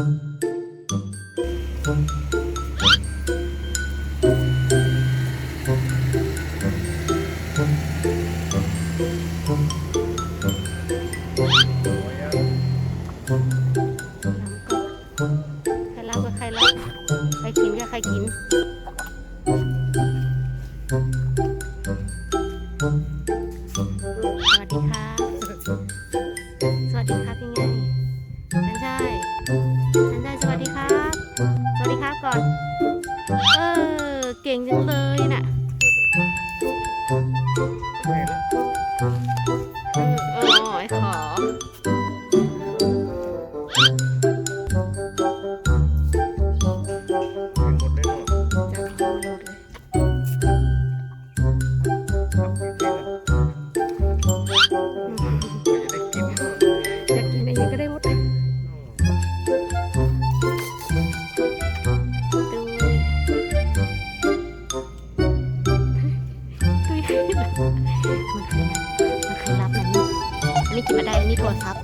ใครรับก็ใครรับใครกินก็ใครกินสวัสดีครัสวัสดีครับยังไงใช่่อน เออ เก่งจังเลยน่ะ โอ้ยขอ มันคือมันคืรับแล้วนี่อันนี้กินมาได้อันนี้ตัวซับ